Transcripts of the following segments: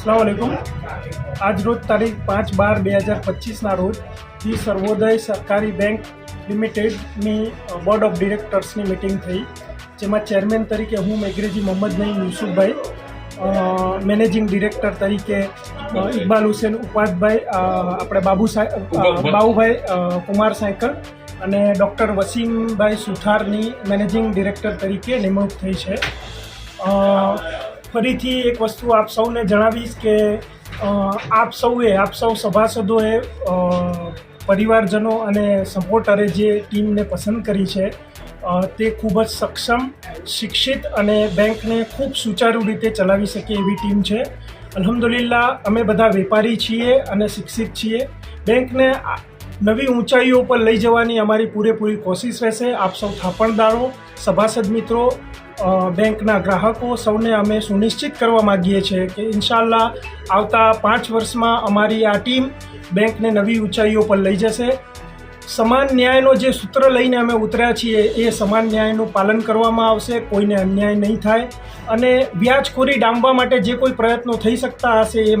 અસલામવાલેકુમ આજ રોજ તારીખ પાંચ બાર બે હજાર પચીસના રોજ ધી સર્વોદય સરકારી બેંક લિમિટેડની બોર્ડ ઓફ ડિરેક્ટર્સની મિટિંગ થઈ જેમાં ચેરમેન તરીકે હું મેઘરેજી મોહમ્મદ નઈ યુસુફભાઈ મેનેજિંગ ડિરેક્ટર તરીકે ઇકબાલ હુસેન ઉપાધભાઈ આપણે બાબુ સાહેબ બાબુભાઈ કુમાર સાયકલ અને ડૉક્ટર વસીમભાઈ સુથારની મેનેજિંગ ડિરેક્ટર તરીકે નિમણૂક થઈ છે. ફરીથી એક વસ્તુ આપ સૌને જણાવીશ કે આપ સૌએ, આપ સૌ સભાસદોએ પરિવારજનો અને સપોર્ટરે જે ટીમને પસંદ કરી છે તે ખૂબ જ સક્ષમ, શિક્ષિત અને બેંકને ખૂબ સુચારુ રીતે ચલાવી શકે એવી ટીમ છે. અલહમદુલિલ્લા અમે બધા વેપારી છીએ અને શિક્ષિત છીએ. બેંકને નવી ઊંચાઈઓ પર લઈ જવાની અમારી પૂરેપૂરી કોશિશ રહેશે. આપ સૌ થાપણદારો, સભાસદ મિત્રો બેંકના ગ્રાહકો, સૌને અમે સુનિશ્ચિત કરવા માગીએ છીએ કે ઇન્શાલ્લાહ આવતા પાંચ વર્ષમાં અમારી આ ટીમ બેંકને નવી ઊંચાઈઓ પર લઈ જશે. સમાન ન્યાયનો જે સૂત્ર લઈને અમે ઉતર્યા છીએ, એ સમાન ન્યાયનું પાલન કરવામાં આવશે, કોઈને અન્યાય નહીં થાય. અને વ્યાજખોરી ડામવા માટે જે કોઈ પ્રયત્નો થઈ શકતા હશે, એ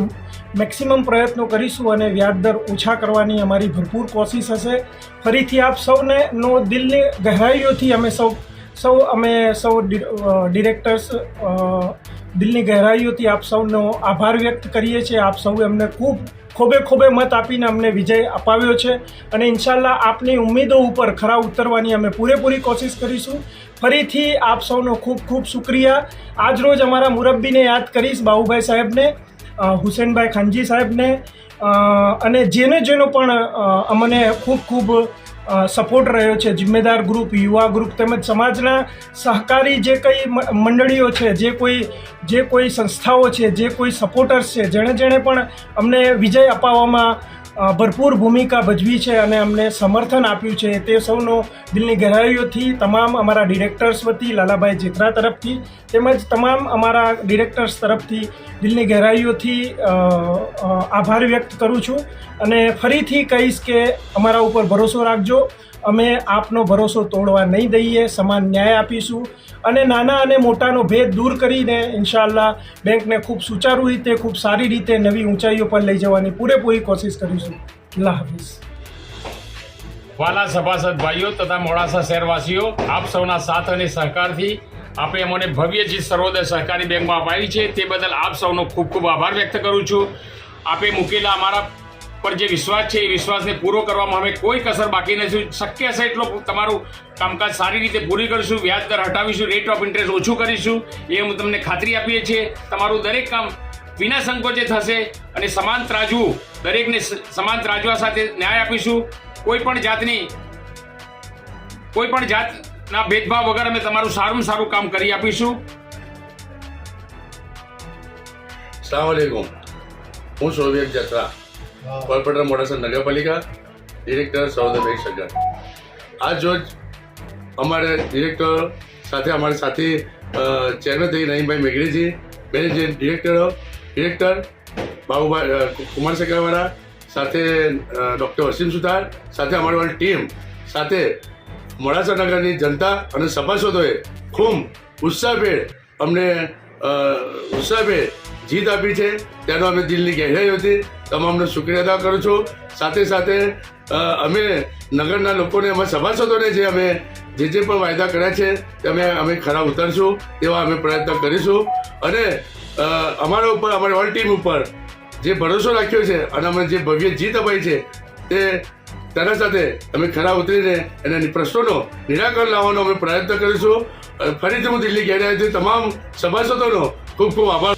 મેક્સિમમ પ્રયત્નો કરીશું અને વ્યાજદર ઓછા કરવાની અમારી ભરપૂર કોશિશ હશે. ફરીથી આપ સૌને નો દિલની ગહેરાઈઓથી અમે સૌ સૌ અમે સૌ ડિરેક્ટર્સ દિલની ગહેરાઈઓથી આપ સૌનો આભાર વ્યક્ત કરીએ છીએ. આપ સૌએ અમને ખૂબ ખોબે ખોબે મત આપીને અમને વિજય અપાવ્યો છે અને ઇન્શાલ્લાહ આપની ઉમેદો ઉપર ખરા ઉતરવાની અમે પૂરેપૂરી કોશિશ કરીશું. ફરીથી આપ સૌનો ખૂબ ખૂબ શુક્રિયા. આજ રોજ અમારા મુરબ્બીને યાદ કરીશ બાહુભાઈ સાહેબને હુસેનભાઈ ખાનજી સાહેબને અને જેને જેનો પણ અમને ખૂબ ખૂબ સપોર્ટ રહ્યો છે. જિમ્મેદાર ગ્રુપ યુવા ગ્રુપ તેમજ સમાજના સહકારી જે કંઈ મંડળીઓ છે, જે કોઈ જે કોઈ સંસ્થાઓ છે, જે કોઈ સપોર્ટર્સ છે, જેણે જેણે પણ અમને વિજય અપાવવામાં ભરપૂર ભૂમિકા ભજવી છે અને અમને સમર્થન આપ્યું છે. તે સૌનો દિલની ગહેરાઈઓથી તમામ અમારા ડિરેક્ટર્સ વતી, લાલાભાઈ જેતરા તરફથી તેમજ તમામ અમારા ડિરેક્ટર્સ તરફથી દિલની ગહેરાઈઓથી આભાર વ્યક્ત કરું છું. અને ફરીથી કહીશ કે અમારા ઉપર ભરોસો રાખજો. અમે આપનો ભરોસો તોડવા નહીં દઈએ, સમાન ન્યાય આપીશું અને નાના અને મોટાનો ભેદ દૂર કરીને ઇન્શાલ્લાહ બેંકને ખૂબ સુચારુ રીતે, ખૂબ સારી રીતે નવી ઊંચાઈઓ પર લઈ જવાની પૂરેપૂરી કોશિશ કરીશું. અલ્લાહ હાફિઝ. વાલા સભાસદ ભાઈઓ તથા મોડાસા શહેરવાસીઓ, આપ સૌના સાથ અને સહકારથી આપે અમને ભવ્ય જે સર્વોદય સહકારી બેંકમાં અપાવી છે તે બદલ આપ સૌનો ખૂબ ખૂબ આભાર વ્યક્ત કરું છું. આપે મૂકેલા અમારા પર જે વિશ્વાસ છે, એ વિશ્વાસને પૂરો કરવામાં અમે કોઈ કસર બાકી નથી. શક્ય હશે એટલો તમારું કામકાજ સારી રીતે પૂરી કરીશું, વ્યાજ દર હટાવીશું રેટ ઓફ ઇન્ટરેસ્ટ ઓછું કરીશું. એ હું તમને ખાતરી આપીએ છીએ. તમારું દરેક કામ વિના સંકોચે થશે અને સમાન ત્રાજવું દરેકને સમાન ત્રાજવા સાથે ન્યાય આપીશું. કોઈ પણ જાતની, કોઈ પણ જાતના ભેદભાવ વગર અમે તમારું સારું સારું કામ કરી આપીશું. સલામ હું સોવિયત જત્રા કોર્પોરેટર મોડાસા નગરપાલિકા, ડિરેક્ટર સૌદભાઈ સગર આજ રોજ અમારે ડિરેક્ટર સાથે અમારા સાથી ચેરમેન થઈ નહીમભાઈ મેઘડીજી મેનેજર ડિરેક્ટરો, ડિરેક્ટર બાબુભાઈ કુમાર સેકરવાળા સાથે ડૉક્ટર વસીમ સુથાર, સાથે અમારી વાળી ટીમ સાથે મોડાસા નગરની જનતા અને સભાસદોએ ખૂબ ઉત્સાહભેર અમને ઉત્સાહભેર જીત આપી છે. તેનો અમે દિલની ગહેરાઈ હતી. તમામનો શુક્રિયા અદા કરું છું. સાથે સાથે અમે નગરના લોકોને અમારા સભાસદોને જે અમે, જે જે પણ વાયદા કર્યા છે, તે અમે અમે ખરા ઉતરશું તેવા અમે પ્રયત્ન કરીશું. અને અમારા ઉપર, અમારી ઓલ ટીમ ઉપર જે ભરોસો રાખ્યો છે અને અમે જે ભવ્ય જીત અપાઈ છે, તે તેના સાથે અમે ખરા ઉતરીને એના પ્રશ્નોનો નિરાકરણ લાવવાનો અમે પ્રયત્ન કરીશું. ફરીથી હું દિલ્હી ગેરહાજરી તમામ સભાસદોનો ખૂબ ખૂબ આભાર.